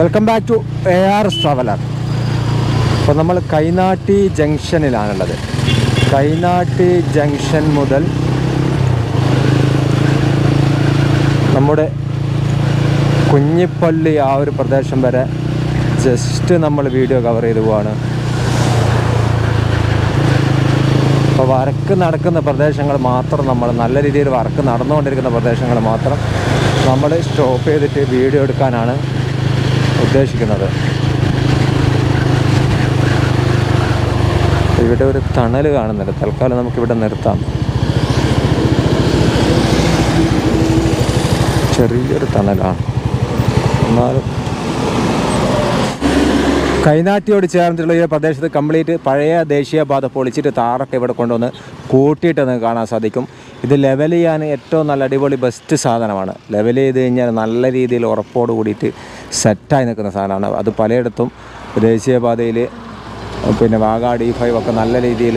Welcome back to A R traveller അപ്പോൾ നമ്മൾ Kainatty ജംഗ്ഷനിലാണുള്ളത്. Kainatty junction മുതൽ നമ്മുടെ കുഞ്ഞിപ്പള്ളി ആ ഒരു പ്രദേശം വരെ ജസ്റ്റ് നമ്മൾ വീഡിയോ കവർ ചെയ്തു പോവാണ്. അപ്പോൾ വർക്ക് നടക്കുന്ന പ്രദേശങ്ങൾ മാത്രം നമ്മൾ നല്ല രീതിയിൽ വർക്ക് നടന്നുകൊണ്ടിരിക്കുന്ന പ്രദേശങ്ങൾ മാത്രം നമ്മൾ സ്റ്റോപ്പ് ചെയ്തിട്ട് വീഡിയോ എടുക്കാനാണ് ഉദ്ദേശിക്കുന്നത്. ഇവിടെ ഒരു തണൽ കാണുന്നുണ്ട്. തൽക്കാലം നമുക്കിവിടെ നിർത്താം. ചെറിയൊരു തണലാണ്. എന്നാലും കൈനാട്ടിയോട് ചേർന്നിട്ടുള്ള ഈ പ്രദേശത്ത് കംപ്ലീറ്റ് പഴയ ദേശീയപാത പൊളിച്ചിട്ട് താറൊക്കെ ഇവിടെ കൊണ്ടുവന്ന് കൂട്ടിയിട്ട് നിങ്ങൾക്ക് കാണാൻ സാധിക്കും. ഇത് ലെവൽ ചെയ്യാൻ ഏറ്റവും നല്ല അടിപൊളി ബെസ്റ്റ് സാധനമാണ്. ലെവൽ ചെയ്ത് കഴിഞ്ഞാൽ നല്ല രീതിയിൽ ഉറപ്പോട് കൂടിയിട്ട് സെറ്റായി നിൽക്കുന്ന സാധനമാണ്. അത് പലയിടത്തും ദേശീയപാതയിൽ പിന്നെ വാഗാ ഡി ഫൈവ് ഒക്കെ നല്ല രീതിയിൽ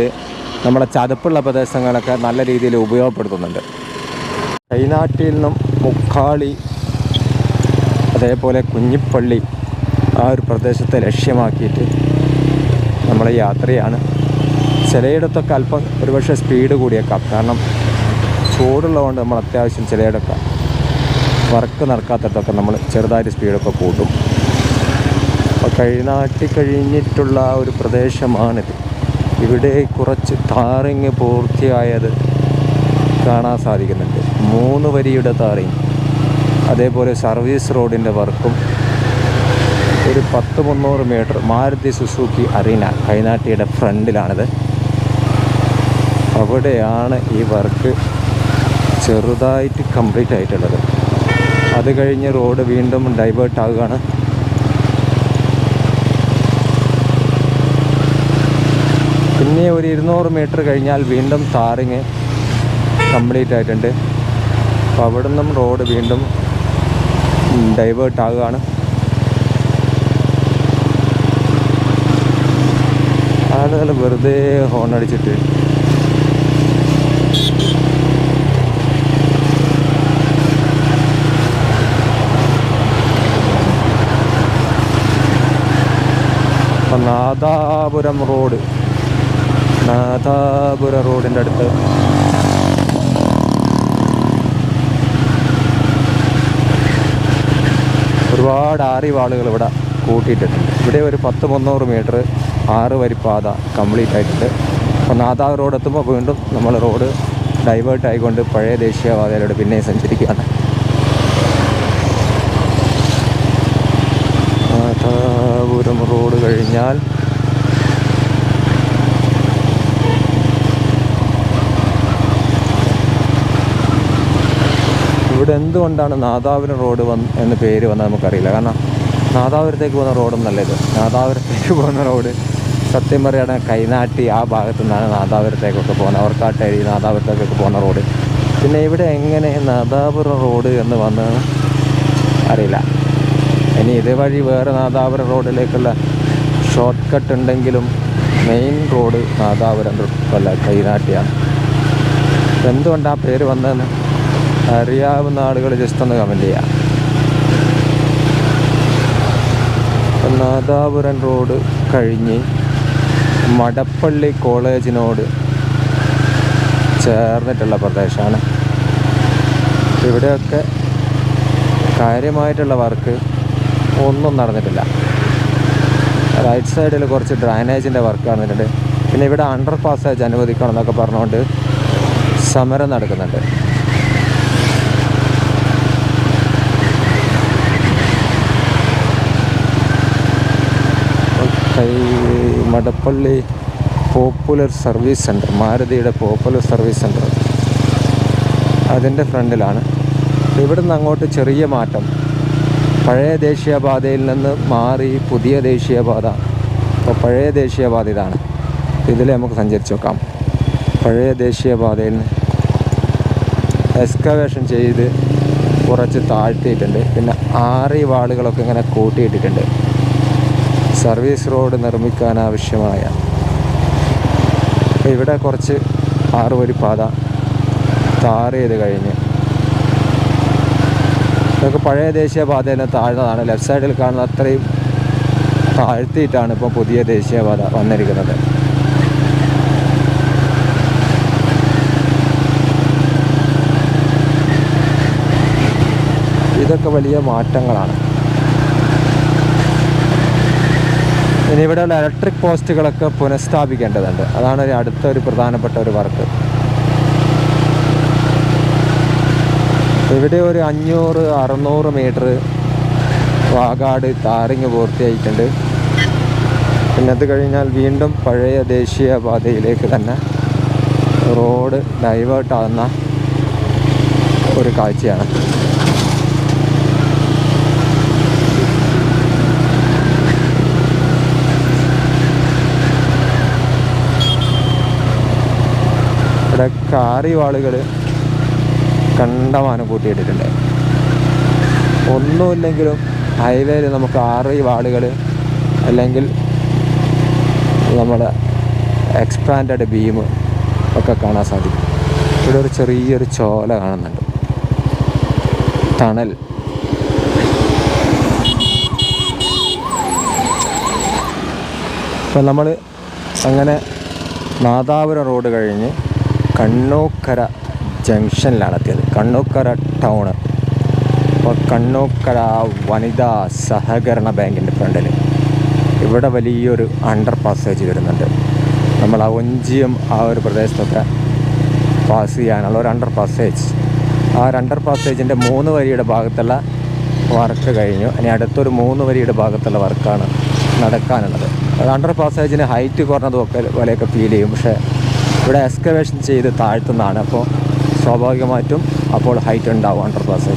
നമ്മുടെ ചതുപ്പുള്ള പ്രദേശങ്ങളൊക്കെ നല്ല രീതിയിൽ ഉപയോഗപ്പെടുത്തുന്നുണ്ട്. കൈനാട്ടിൽ നിന്നും മുക്കാളി അതേപോലെ കുഞ്ഞിപ്പള്ളി ആ ഒരു പ്രദേശത്തെ ലക്ഷ്യമാക്കിയിട്ട് നമ്മൾ യാത്രയാണ്. ചിലയിടത്തൊക്കെ അല്പം ഒരുപക്ഷെ സ്പീഡ് കൂടിയേക്കാം. കാരണം ചൂടുള്ളതുകൊണ്ട് നമ്മൾ അത്യാവശ്യം ചിലയിടൊക്കെ വർക്ക് നടക്കാത്തടത്തൊക്കെ നമ്മൾ ചെറുതായിട്ട് സ്പീഡൊക്കെ കൂട്ടും. അപ്പോൾ കഴിഞ്ഞാട്ടി കഴിഞ്ഞിട്ടുള്ള ഒരു പ്രദേശമാണിത്. ഇവിടെ കുറച്ച് താറിങ് പൂർത്തിയായത് കാണാൻ സാധിക്കുന്നുണ്ട്. മൂന്ന് വരിയുടെ താറിങ് അതേപോലെ സർവീസ് റോഡിന്റെ വർക്കും ഒരു പത്ത് മുന്നൂറ് മീറ്റർ മാരുതി സുസൂക്കി അറീന കൈനാട്ടിയുടെ ഫ്രണ്ടിലാണിത്. അവിടെയാണ് ഈ വർക്ക് ചെറുതായിട്ട് കംപ്ലീറ്റ് ആയിട്ടുള്ളത്. അത് കഴിഞ്ഞ് റോഡ് വീണ്ടും ഡൈവേർട്ട് ആവുകയാണ്. പിന്നെ ഒരു ഇരുന്നൂറ് മീറ്റർ കഴിഞ്ഞാൽ വീണ്ടും താറിങ് കംപ്ലീറ്റ് ആയിട്ടുണ്ട്. അപ്പോൾ അവിടെ നിന്നും റോഡ് വീണ്ടും ഡൈവേർട്ട് ആവുകയാണ്. ആളുകൾ വെറുതെ ഹോൺ അടിച്ചിട്ട്. നാദാപുരം റോഡ്. നാദാപുരം റോഡിന്റെ അടുത്ത്. ഒരുപാട് ആറിവാളുകൾ ഇവിടെ കൂട്ടിയിട്ടുണ്ട് ഇവിടെ ഒരു പത്ത് മുന്നൂറ് മീറ്റർ ആറ് വരി പാത കംപ്ലീറ്റ് ആയിട്ടുണ്ട്. അപ്പോൾ നാദാ റോഡ് എത്തുമ്പോൾ വീണ്ടും നമ്മൾ റോഡ് ഡൈവേർട്ട് ആയിക്കൊണ്ട് പഴയ ദേശീയപാതയിലൂടെ പിന്നെയും സഞ്ചരിക്കുകയാണ്. നാദാപുരം റോഡ് കഴിഞ്ഞാൽ ഇവിടെ എന്തുകൊണ്ടാണ് നാദാപുരം റോഡ് വന്ന് എന്ന് പേര് വന്നത് നമുക്കറിയില്ല. കാരണം നാദാപുരത്തേക്ക് പോകുന്ന റോഡൊന്നല്ല ഇത് നാദാപുരത്തേക്ക് പോകുന്ന റോഡ് സത്യം പറയുകയാണ് കൈനാട്ടി ആ ഭാഗത്തു നിന്നാണ് നാദാപുരത്തേക്കൊക്കെ പോകുന്നത്. അവർക്കാട്ടേരി നാദാപുരത്തേക്കൊക്കെ പോകുന്ന റോഡ്. പിന്നെ ഇവിടെ എങ്ങനെ നാദാപുരം റോഡ് എന്ന് വന്ന് അറിയില്ല. ഇനി ഇതുവഴി വേറെ നാദാപുരം റോഡിലേക്കുള്ള ഷോർട്ട് കട്ട് ഉണ്ടെങ്കിലും മെയിൻ റോഡ് നാദാപുരം അല്ല കൈനാട്ടിയാണ്. എന്തുകൊണ്ടാണ് ആ പേര് വന്നതെന്ന് അറിയാവുന്ന ആളുകൾ ജസ്റ്റ് ഒന്ന് കമന്റ് ചെയ്യാം. നാദാപുരം റോഡ് കഴിഞ്ഞ് മടപ്പള്ളി കോളേജിനോട് ചേർന്നിട്ടുള്ള പ്രദേശമാണ്. ഇവിടെയൊക്കെ കാര്യമായിട്ടുള്ള വർക്ക് ഒന്നും നടന്നിട്ടില്ല. റൈറ്റ് സൈഡിൽ കുറച്ച് ഡ്രൈനേജിന്റെ വർക്ക് നടന്നിട്ടുണ്ട്. പിന്നെ ഇവിടെ അണ്ടർ പാസേജ് അനുവദിക്കണം എന്നൊക്കെ പറഞ്ഞുകൊണ്ട് സമരം നടക്കുന്നുണ്ട്. മടപ്പള്ളി പോപ്പുലർ സർവീസ് സെന്റർ മാരുതിയുടെ പോപ്പുലർ സർവീസ് സെന്റർ അതിന്റെ ഫ്രണ്ടിലാണ്. ഇവിടുന്ന് അങ്ങോട്ട് ചെറിയ മാറ്റം. പഴയ ദേശീയപാതയിൽ നിന്ന് മാറി പുതിയ ദേശീയപാത. അപ്പോൾ പഴയ ദേശീയപാത ഇതാണ്. ഇതിൽ നമുക്ക് സഞ്ചരിച്ച് നോക്കാം. പഴയ ദേശീയപാതയിൽ നിന്ന് എക്സ്കവേഷൻ ചെയ്ത് കുറച്ച് താഴ്ത്തിയിട്ടുണ്ട്. പിന്നെ ആറി വാളുകളൊക്കെ ഇങ്ങനെ കൂട്ടിയിട്ടിട്ടുണ്ട്. സർവീസ് റോഡ് നിർമ്മിക്കാനാവശ്യമായ ഇവിടെ കുറച്ച് ആറ് വരി പാത താറ് ചെയ്ത് കഴിഞ്ഞ്. ഇതൊക്കെ പഴയ ദേശീയപാത തന്നെ താഴ്ന്നതാണ്. ലെഫ്റ്റ് സൈഡിൽ കാണുന്ന അത്രയും താഴ്ത്തിയിട്ടാണ് ഇപ്പോൾ പുതിയ ദേശീയപാത വന്നിരിക്കുന്നത്. ഇതൊക്കെ വലിയ മാറ്റങ്ങളാണ്. ഇനി ഇവിടെയുള്ള ഇലക്ട്രിക് പോസ്റ്റുകളൊക്കെ പുനഃസ്ഥാപിക്കേണ്ടതുണ്ട്. അതാണ് ഒരു അടുത്ത ഒരു പ്രധാനപ്പെട്ട ഒരു വർക്ക് ഇവിടെ ഒരു അഞ്ഞൂറ് അറുന്നൂറ് മീറ്റർ വാഗാട് താറിങ് പൂർത്തിയായിട്ടുണ്ട്. പിന്നെ അത് കഴിഞ്ഞാൽ വീണ്ടും പഴയ ദേശീയ പാതയിലേക്ക് തന്നെ റോഡ് ഡൈവേർട്ടാകുന്ന ഒരു കാഴ്ചയാണ്. ഇവിടെ കാറിവാളുകൾ കണ്ടമാനം കൂട്ടിയിട്ടിട്ടുണ്ട് ഒന്നുമില്ലെങ്കിലും ഹൈവേയിൽ നമുക്ക് ആറ് വാളുകൾ അല്ലെങ്കിൽ നമ്മുടെ എക്സ്പാൻഡഡ് ബീം ഒക്കെ കാണാൻ സാധിക്കും. ഇവിടെ ഒരു ചെറിയൊരു ചോല കാണുന്നുണ്ട്. തണൽ. ഇപ്പം നമ്മൾ അങ്ങനെ നാദാപുരം റോഡ് കഴിഞ്ഞ് കണ്ണൂക്കര ജംഗ്ഷനിലാണ് എത്തിയത്. കണ്ണൂക്കര ടൗണ്. അപ്പോൾ കണ്ണോക്കര വനിതാ സഹകരണ ബാങ്കിന്റെ ഫ്രണ്ടിൽ ഇവിടെ വലിയൊരു അണ്ടർ പാസേജ് വരുന്നുണ്ട്. നമ്മൾ ആ ഒഞ്ചിയും ആ ഒരു പ്രദേശത്തൊക്കെ പാസ് ചെയ്യാനുള്ള ഒരു അണ്ടർ പാസേജ് ആ ഒരു അണ്ടർ പാസേജിന്റെ മൂന്ന് വരിയുടെ ഭാഗത്തുള്ള വർക്ക് കഴിഞ്ഞു. ഇനി അടുത്തൊരു മൂന്ന് വരിയുടെ ഭാഗത്തുള്ള വർക്കാണ് നടക്കാനുള്ളത്. അത് അണ്ടർ പാസേജിന് ഹൈറ്റ് കുറഞ്ഞതും ഒക്കെ പോലെയൊക്കെ ഫീൽ ചെയ്യും. പക്ഷേ ഇവിടെ എക്സ്കവേഷൻ ചെയ്ത് താഴ്ത്തുന്നതാണ്. അപ്പോൾ സ്വാഭാവികമായിട്ടും അപ്പോൾ ഹൈറ്റ് ഉണ്ടാവും അണ്ടർ പാസ്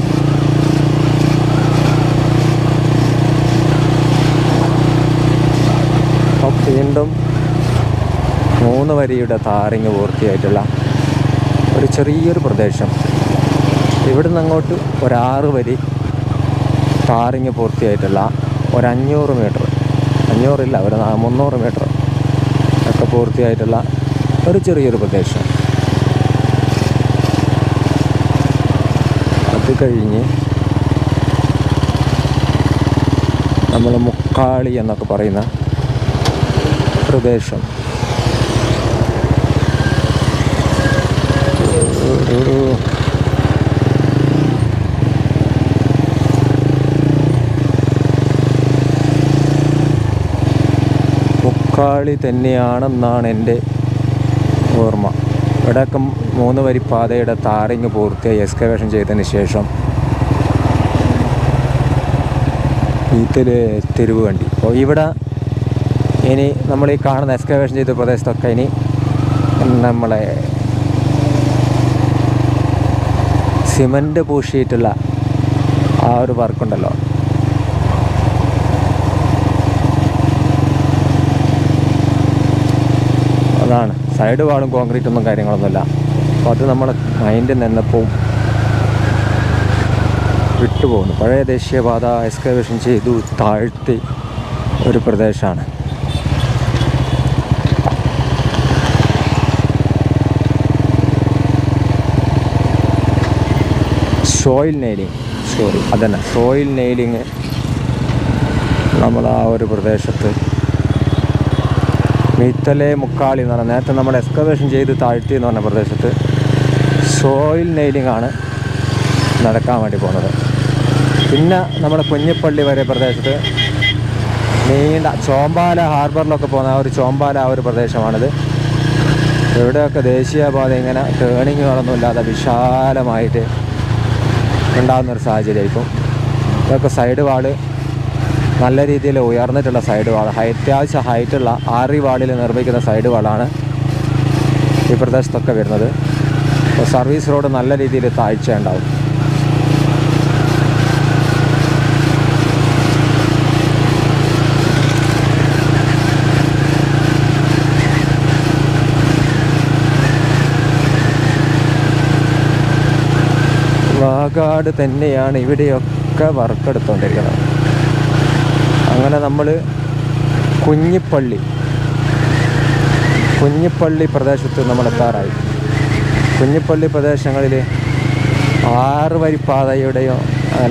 വീണ്ടും മൂന്ന് വരിയുടെ താറിങ് പൂർത്തിയായിട്ടുള്ള ഒരു ചെറിയൊരു പ്രദേശം. ഇവിടുന്ന് അങ്ങോട്ട് ഒരാറ് വരി താറിങ് പൂർത്തിയായിട്ടുള്ള ഒരു അഞ്ഞൂറ് മീറ്റർ അഞ്ഞൂറില്ല ഒരു മുന്നൂറ് മീറ്റർ ഒക്കെ പൂർത്തിയായിട്ടുള്ള ഒരു ചെറിയൊരു പ്രദേശം. അത് കഴിഞ്ഞ് നമ്മൾ മുക്കാളി എന്നൊക്കെ പറയുന്ന പ്രദേശം. ഒരു മുക്കാളി തന്നെയാണെന്നാണ് എന്റെ ഓർമ്മ. ഇവിടെയൊക്കെ മൂന്ന് വരി പാതയുടെ താറിങ് പൂർത്തിയായി എക്സ്കവേഷൻ ചെയ്തതിന് ശേഷം ഇതിൽ തെരുവ് കണ്ടി അപ്പോൾ ഇവിടെ ഇനി നമ്മൾ ഈ കാണുന്ന എക്സ്കവേഷൻ ചെയ്ത പ്രദേശത്തൊക്കെ ഇനി നമ്മളെ സിമന്റ് പൂശിയിട്ടുള്ള ആ ഒരു വർക്കുണ്ടല്ലോ. അതാണ്. സൈഡ് വാളും കോൺക്രീറ്റ് ഒന്നും കാര്യങ്ങളൊന്നുമില്ല. അപ്പോൾ അത് നമ്മൾ മൈൻഡിൽ നിന്നപ്പോൾ വിട്ടുപോകുന്നു പഴയ ദേശീയപാത എക്സ്കവേഷൻ ചെയ്തു താഴ്ത്തി ഒരു പ്രദേശമാണ് സോയിൽ നെയിലിംഗ് സോറി അതന്നെ. സോയിൽ നെയിലിംഗ് നമ്മൾ ആ ഒരു പ്രദേശത്ത് മീത്തലെ മുക്കാളി എന്ന് പറഞ്ഞാൽ നേരത്തെ നമ്മൾ എക്സ്കവേഷൻ ചെയ്ത് താഴ്ത്തി എന്ന് പറഞ്ഞ പ്രദേശത്ത് സോയിൽ നെയിലിംഗ് ആണ് നടക്കാൻ വേണ്ടി പോകുന്നത്. പിന്നെ നമ്മുടെ കുഞ്ഞിപ്പള്ളി വരെ പ്രദേശത്ത് നീണ്ട ചോമ്പാല ഹാർബറിലൊക്കെ പോകുന്ന ആ ഒരു ചോമ്പാല ആ ഒരു പ്രദേശമാണിത്. ഇവിടെയൊക്കെ ദേശീയപാത ഇങ്ങനെ ടേണിങ്ങുകളൊന്നുമില്ലാതെ വിശാലമായിട്ട് ഉണ്ടാകുന്നൊരു സാഹചര്യമായിരിക്കും. ഇതൊക്കെ സൈഡ് വാൾ നല്ല രീതിയിൽ ഉയർന്നിട്ടുള്ള സൈഡ് വാൾ അത്യാവശ്യം ഹൈറ്റുള്ള ആറി വാളിൽ നിർമ്മിക്കുന്ന സൈഡ് വാളാണ് ഈ പ്രദേശത്തൊക്കെ വരുന്നത്. സർവീസ് റോഡ് നല്ല രീതിയിൽ താഴ്ച ഉണ്ടാവും. വാഗാട് തന്നെയാണ് ഇവിടെയൊക്കെ വർക്ക് എടുത്തുകൊണ്ടിരിക്കുന്നത് അങ്ങനെ നമ്മൾ കുഞ്ഞിപ്പള്ളി കുഞ്ഞിപ്പള്ളി പ്രദേശത്ത് നമ്മൾ എത്താറായി കുഞ്ഞിപ്പള്ളി പ്രദേശങ്ങളിൽ ആറ് വരി പാതയുടെയോ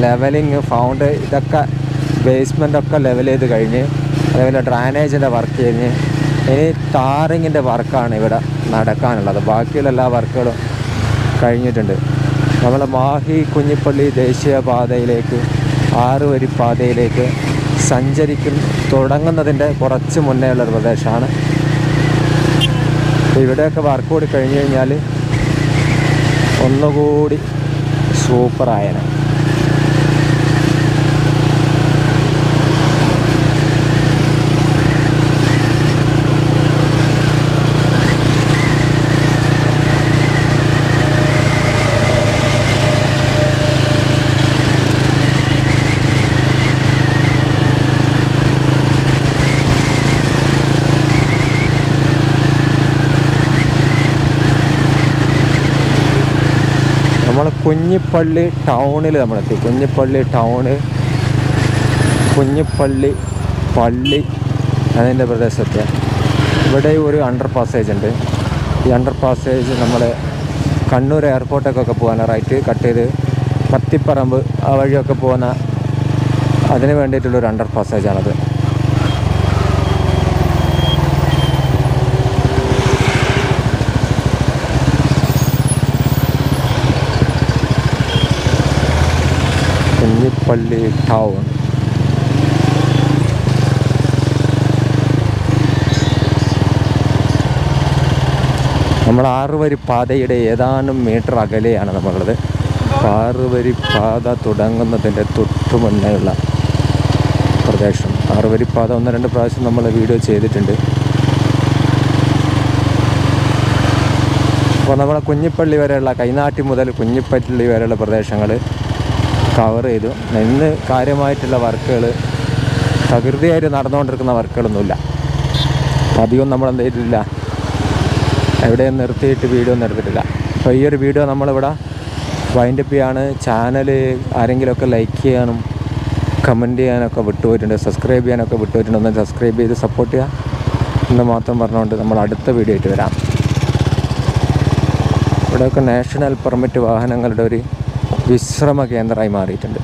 ലെവലിങ് ഫൗണ്ട് ഇതൊക്കെ ബേസ്മെന്റൊക്കെ ലെവൽ ചെയ്ത് കഴിഞ്ഞ് അതേപോലെ ഡ്രാനേജിന്റെ വർക്ക് കഴിഞ്ഞ് ഇനി ടാറിങ്ങിന്റെ വർക്കാണ് ഇവിടെ നടക്കാനുള്ളത്. ബാക്കിയുള്ള എല്ലാ വർക്കുകളും കഴിഞ്ഞിട്ടുണ്ട്. നമ്മൾ മാഹി കുഞ്ഞിപ്പള്ളി ദേശീയപാതയിലേക്ക് ആറ് വരി പാതയിലേക്ക് സഞ്ചരിക്കുന്ന തുടങ്ങുന്നതിന്റെ കുറച്ച് മുന്നേ ഉള്ളൊരു പ്രദേശമാണ്. ഇവിടെയൊക്കെ വർക്ക് കൂടി കഴിഞ്ഞ് കഴിഞ്ഞാൽ ഒന്നുകൂടി സൂപ്പറായനെ നമ്മൾ കുഞ്ഞിപ്പള്ളി ടൗണിൽ നമ്മളെത്തി. കുഞ്ഞിപ്പള്ളി ടൗണ് കുഞ്ഞിപ്പള്ളി പള്ളി അതിന്റെ പ്രദേശത്ത്. ഇവിടെ ഒരു അണ്ടർ പാസേജ് ഉണ്ട്. ഈ അണ്ടർ പാസേജ് നമ്മൾ കണ്ണൂർ എയർപോർട്ടൊക്കെ റൈറ്റ് കട്ട് ചെയ്ത് പത്തിപ്പറമ്പ് ആ വഴിയൊക്കെ പോകുന്ന അതിന് വേണ്ടിയിട്ടുള്ളൊരു അണ്ടർ പാസേജാണത് കുഞ്ഞിപ്പള്ളി ടൗൺ നമ്മൾ ആറുവരി പാതയുടെ ഏതാനും മീറ്റർ അകലെയാണ് നമ്മളുള്ളത്. ആറുവരി പാത തുടങ്ങുന്നതിന്റെ തൊട്ടു മുന്നേയുള്ള പ്രദേശം. ആറുവരി പാത ഒന്ന് രണ്ട് പ്രാവശ്യം നമ്മൾ വീഡിയോ ചെയ്തിട്ടുണ്ട്. അപ്പോൾ നമ്മളെ കുഞ്ഞിപ്പള്ളി വരെയുള്ള കൈനാട്ടി മുതൽ കുഞ്ഞിപ്പള്ളി വരെയുള്ള പ്രദേശങ്ങൾ കവർ ചെയ്തു. ഇന്ന് കാര്യമായിട്ടുള്ള വർക്കുകൾ പ്രകൃതിയായിട്ട് നടന്നുകൊണ്ടിരിക്കുന്ന വർക്കുകളൊന്നുമില്ല. അധികം നമ്മൾ എന്ത് ചെയ്തിട്ടില്ല. എവിടെയും നിർത്തിയിട്ട് വീഡിയോ ഒന്നും എടുത്തിട്ടില്ല. അപ്പോൾ ഈ ഒരു വീഡിയോ നമ്മളിവിടെ വൈൻഡപ്പ് ചെയ്യാണ്. ചാനൽ ആരെങ്കിലുമൊക്കെ ലൈക്ക് ചെയ്യാനും കമന്റ് ചെയ്യാനൊക്കെ വിട്ടുപോയിട്ടുണ്ട്. സബ്സ്ക്രൈബ് ചെയ്യാനൊക്കെ വിട്ടുപോയിട്ടുണ്ട്. ഒന്ന് സബ്സ്ക്രൈബ് ചെയ്ത് സപ്പോർട്ട് ചെയ്യുക. എന്ന് മാത്രം പറഞ്ഞുകൊണ്ട് നമ്മൾ അടുത്ത വീഡിയോ ആയിട്ട് വരാം. ഇവിടെയൊക്കെ നാഷണൽ പെർമിറ്റ് വാഹനങ്ങളുടെ ഒരു വിശ്രമ കേന്ദ്രമായി മാറിയിട്ടുണ്ട്.